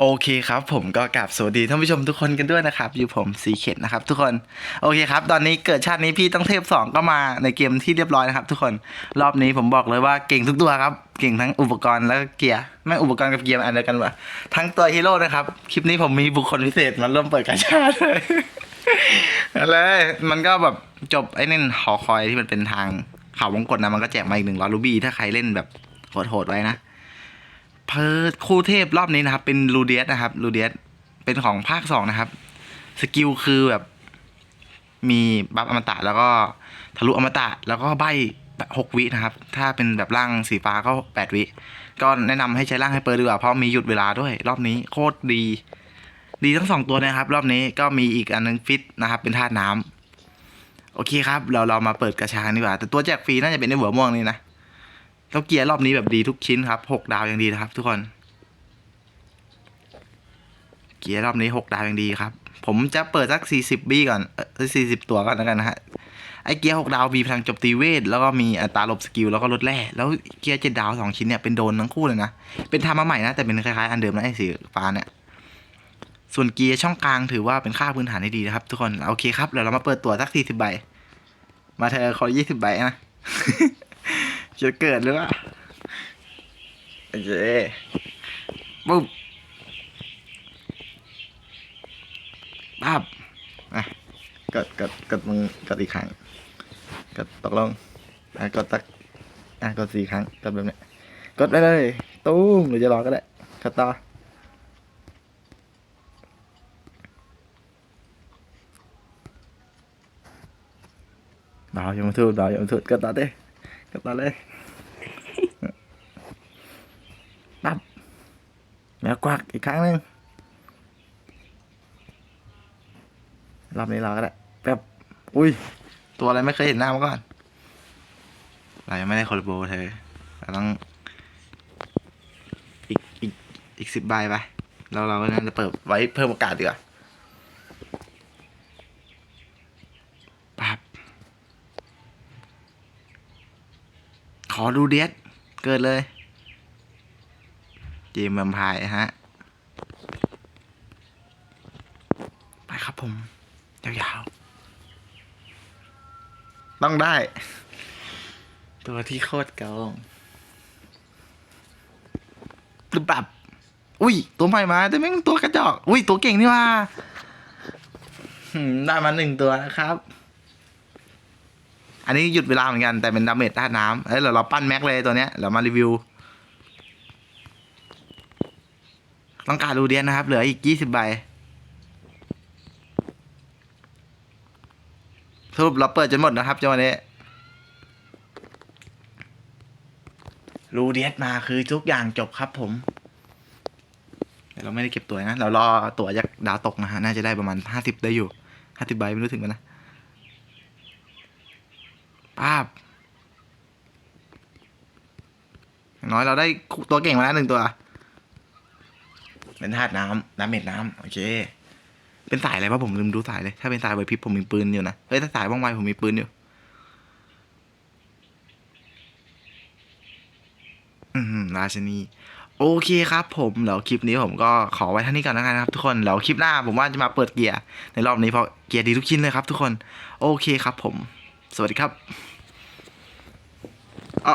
โอเคครับ ผมก็กราบสวัสดีท่านผู้ชมทุกคนกันด้วยนะครับ อยู่ผมสีเข็ดนะครับ ทุกคน โอเคครับ ตอนนี้เกิดชาตินี้พี่ต้องเทพสองก็มาในเกมที่เรียบร้อยนะครับ ทุกคนรอบนี้ผมบอกเลยว่าเก่งทุกตัวครับ เก่งทั้งอุปกรณ์แล้วก็เกียร์ไม่งอุปกรณ์กับเกียร์อันเดียวกันวะทั้งตัวฮีโร่นะครับ คลิปนี้ผมมีบุคคลพิเศษมาร่วมเปิดกาชาดเลยเลยมันก็แบบจบไอ้นี่หอคอยที่มันเป็นทางเขาวงกตนะมันก็แจกมาอีกหนึ่งร้อยรูบี้ถ้าใครเล่นแบบโหดๆไว้นะ เพิร์ดคู่เทพรอบนี้นะครับ เป็นลูเดียสนะครับลูเดียสเป็นของภาคสองนะครับ สกิลคือแบบ มีบัฟอมตะแล้วก็ทะลุอมตะแล้วก็ใบหกวินะครับ ถ้าเป็นแบบร่างสีฟ้าก็แปดวิ ก็แนะนำให้ใช้ร่างให้เปิดดีกว่าเพราะมีหยุดเวลาด้วย รอบนี้โคตรดี ดีทั้งสองตัวนะครับ รอบนี้ก็มีอีกอันนึงฟิตนะครับ เป็นธาตุน้ำโอเคครับ เราเรามาเปิดกระชางดีกว่า แต่ตัวแจกฟรีน่าจะเป็นในหัวม่วงนี่นะ แล้วเกียร์รอบนี้แบบดีทุกชิ้นครับหกดาวอย่างดีนะครับ ทุกคน เกียร์รอบนี้หกดาวอย่างดีครับ ผมจะเปิดสักสี่สิบบี้ก่อนสี่สิบตัวก่อนแล้วกันนะฮะไอเกียร์หกดาวมีพลังจมตีเวทแล้วก็มีอัตราหลบสกิลแล้วก็ลดแร่แล้วเกียร์เจ็ดดาวสองชิ้นเนี่ยเป็นโดนทั้งคู่เลยนะ เป็นทำมาใหม่นะ แต่เป็นคล้ายๆอันเดิมนะไอสีฟ้าเนี่ยส่วนเกียร์ช่องกลางถือว่าเป็นค่าพื้นฐานที่ดีนะครับ ทุกคนโอเคครับเดี๋ยวเรามาเปิดตัวสักสี่สิบใบ มาเธอขอยี่สิบใบนะ จะเกิดหรือเปล่าโอเคปุ๊บปั๊บอะกดกดกดมือกดอีกครั้งกดตกลงอะกดตักอะกดสี่ครั้งกดแบบเนี้ยกดไปเลยตุ้มหรือจะรอก็ได้กดต่อดาวยังไม่ถูกดาวยังไม่ถูกกดต่อเด้ กดต่อเลยปั๊บแล้วกวักอีกครั้งหนึ่งรอบนี้เราก็ได้แป๊บอุ้ย ตัวอะไรไม่เคยเห็นหน้ามาก่อน เรายังไม่ได้คอร์โบเธอเราต้อง อีกอีกอีกสิบใบไปแล้วเราก็น่าจะเปิดไว้เพิ่มโอกาสดีกว่าปั๊บ ขอดูเดสเกิดเลยเกมแวมไพร์ฮะ ไปครับผม ยาวๆ ต้องได้ ตัวที่โคตรเก่งปรึบปรับอุ้ย ตัวใหม่มา แต่แม่งตัวกระจอก อุ้ย ตัวเก่งนี่ว่าได้มาหนึ่งตัวนะครับ อันนี้หยุดเวลาเหมือนกันแต่เป็นดาเมจต้านน้ำเอ้ยเราเราปั้นแม็กเลยตัวเนี้ยเรามารีวิว ต้องการรูเดียนนะครับ เหลืออีกยี่สิบใบสรุปเราเปิดจนหมดนะครับจังหวะนี้รูเดียสมาคือทุกอย่างจบครับผมแต่เราไม่ได้เก็บตัวนะ เรารอตัวจากดาวตกนะฮะ น่าจะได้ประมาณห้าสิบได้อยู่ห้าสิบใบไม่รู้ถึงกันนะ ป้าบอย่างน้อยเราได้ตัวเก่งมาแล้วหนึ่งตัว เป็นธาตุน้ำน้ำเม็ดน้ำโอเค เป็นสายอะไรวะผมลืมดูสายเลย ถ้าเป็นสายไวพริบผมมีปืนอยู่นะ เฮ้ย ถ้าสายว่องไวผมมีปืนอยู่ อืมราชนีโอเคครับผมแล้วคลิปนี้ผมก็ขอไว้เท่านี้ก่อนแล้วกันนะครับทุกคนแล้วคลิปหน้าผมว่าจะมาเปิดเกียร์ในรอบนี้เพราะเกียร์ดีทุกชิ้นเลยครับทุกคน โอเคครับผม สวัสดีครับ